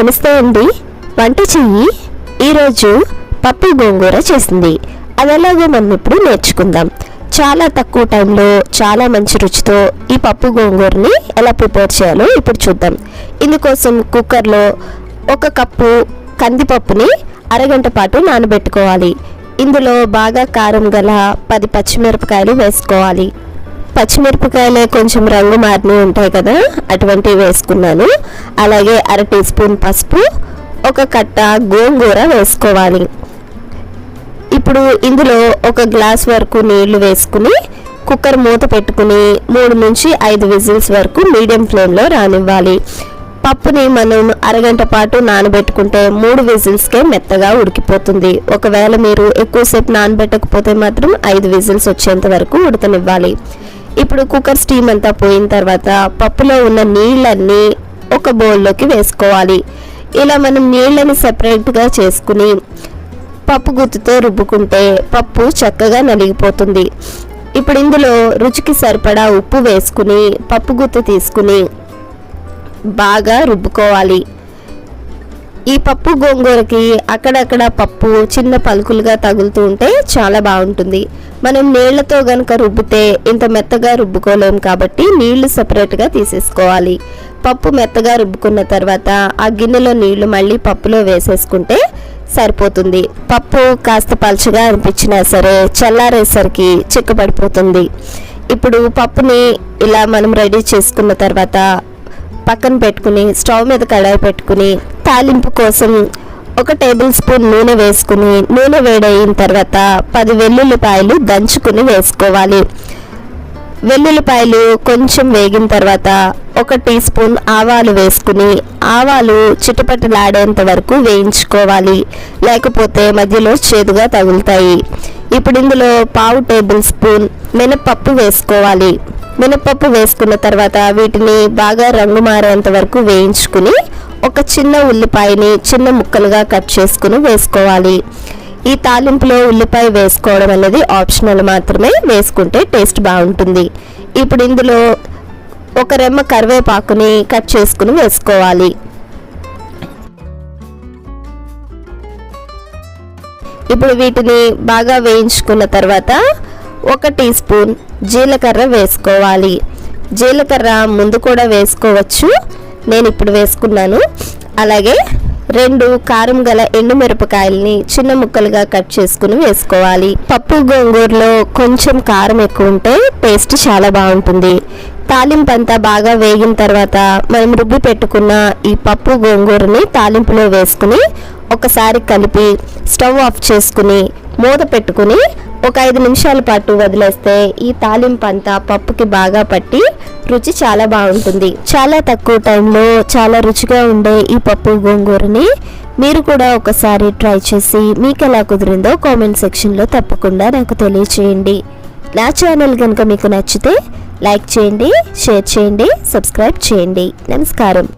నమస్తే అండి. వంట చెయ్యి. ఈరోజు పప్పు గోంగూర చేసింది. అది ఎలాగో మనం ఇప్పుడు నేర్చుకుందాం. చాలా తక్కువ టైంలో చాలా మంచి రుచితో ఈ పప్పు గోంగూరని ఎలా ప్రిపేర్ చేయాలో ఇప్పుడు చూద్దాం. ఇందుకోసం కుక్కర్లో ఒక కప్పు కందిపప్పుని అరగంట పాటు నానబెట్టుకోవాలి. ఇందులో బాగా కారం గల పది పచ్చిమిరపకాయలు వేసుకోవాలి. పచ్చిమిరపకాయలే కొంచెం రంగు మారినవి ఉంటాయి కదా అటువంటివి వేసుకున్నాను. అలాగే అర టీ స్పూన్ పసుపు ఒక కట్ట గోంగూర వేసుకోవాలి. ఇప్పుడు ఇందులో ఒక గ్లాస్ వరకు నీళ్ళు వేసుకుని కుక్కర్ మూత పెట్టుకుని మూడు నుంచి ఐదు విజిల్స్ వరకు మీడియం ఫ్లేమ్లో రానివ్వాలి. పప్పుని మనం అరగంట పాటు నానబెట్టుకుంటే మూడు విజిల్స్కే మెత్తగా ఉడికిపోతుంది. ఒకవేళ మీరు ఎక్కువసేపు నానబెట్టకపోతే మాత్రం ఐదు విజిల్స్ వచ్చేంత వరకు ఉడకనివ్వాలి. ఇప్పుడు కుక్కర్ స్టీమ్ అంతా పోయిన తర్వాత పప్పులో ఉన్న నీళ్ళన్నీ ఒక బౌల్లోకి వేసుకోవాలి. ఇలా మనం నీళ్ళని సపరేట్గా చేసుకుని పప్పు గుత్తుతో రుబ్బుకుంటే పప్పు చక్కగా నలిగిపోతుంది. ఇప్పుడు ఇందులో రుచికి సరిపడా ఉప్పు వేసుకుని పప్పు గుత్తు తీసుకుని బాగా రుబ్బుకోవాలి. ఈ పప్పు గోంగూరకి అక్కడక్కడ పప్పు చిన్న పలుకులుగా తగులుతూ ఉంటే చాలా బాగుంటుంది. మనం నీళ్ళతో గనక రుబ్బితే ఇంత మెత్తగా రుబ్బుకోలేం కాబట్టి నీళ్ళు సపరేట్గా తీసేసుకోవాలి. పప్పు మెత్తగా రుబ్బుకున్న తర్వాత ఆ గిన్నెలో నీళ్ళు మళ్ళీ పప్పులో వేసేసుకుంటే సరిపోతుంది. పప్పు కాస్త పలుచగా అనిపించినా సరే చల్లారేసరికి చిక్కబడిపోతుంది. ఇప్పుడు పప్పుని ఇలా మనం రెడీ చేసుకున్న తర్వాత పక్కన పెట్టుకుని స్టవ్ మీద కడాయి పెట్టుకుని తాలింపు కోసం ఒక టేబుల్ స్పూన్ నూనె వేసుకుని నూనె వేడయిన తర్వాత పది వెల్లుల్లిపాయలు దంచుకుని వేసుకోవాలి. వెల్లుల్లిపాయలు కొంచెం వేగిన తర్వాత ఒక టీ స్పూన్ ఆవాలు వేసుకుని ఆవాలు చిటపటలాడేంత వరకు వేయించుకోవాలి. లేకపోతే మధ్యలో చేదుగా తగులుతాయి. ఇప్పుడు ఇందులో పావు టేబుల్ స్పూన్ మినపప్పు వేసుకోవాలి. మినపప్పు వేసుకున్న తర్వాత వీటిని బాగా రంగు మారేంత వరకు వేయించుకుని ఒక చిన్న ఉల్లిపాయని చిన్న ముక్కలుగా కట్ చేసుకుని వేసుకోవాలి. ఈ తాలింపులో ఉల్లిపాయ వేసుకోవడం అనేది ఆప్షనల్ మాత్రమే. వేసుకుంటే టేస్ట్ బాగుంటుంది. ఇప్పుడు ఇందులో ఒక రెమ్మ కరివేపాకుని కట్ చేసుకుని వేసుకోవాలి. ఇప్పుడు వీటిని బాగా వేయించుకున్న తర్వాత ఒక టీ స్పూన్ జీలకర్ర వేసుకోవాలి. జీలకర్ర ముందు కూడా వేసుకోవచ్చు. నేను ఇప్పుడు వేసుకున్నాను. అలాగే రెండు కారం గల ఎండుమిరపకాయల్ని చిన్న ముక్కలుగా కట్ చేసుకుని వేసుకోవాలి. పప్పు గోంగూరలో కొంచెం కారం ఎక్కువ ఉంటే టేస్ట్ చాలా బాగుంటుంది. తాలింపు అంతా బాగా వేగిన తర్వాత మనం రుబ్బి పెట్టుకున్న ఈ పప్పు గోంగూరని తాలింపులో వేసుకుని ఒకసారి కలిపి స్టవ్ ఆఫ్ చేసుకుని మూత పెట్టుకుని ఒక ఐదు నిమిషాల పాటు వదిలేస్తే ఈ తాలింపు అంతా పప్పుకి బాగా పట్టి రుచి చాలా బాగుంటుంది. చాలా తక్కువ టైంలో చాలా రుచిగా ఉండే ఈ పప్పు గోంగూరని మీరు కూడా ఒకసారి ట్రై చేసి మీకు ఎలా కుదిరిందో కామెంట్ సెక్షన్లో తప్పకుండా నాకు తెలియచేయండి. నా ఛానల్ కనుక మీకు నచ్చితే లైక్ చేయండి షేర్ చేయండి సబ్స్క్రైబ్ చేయండి. నమస్కారం.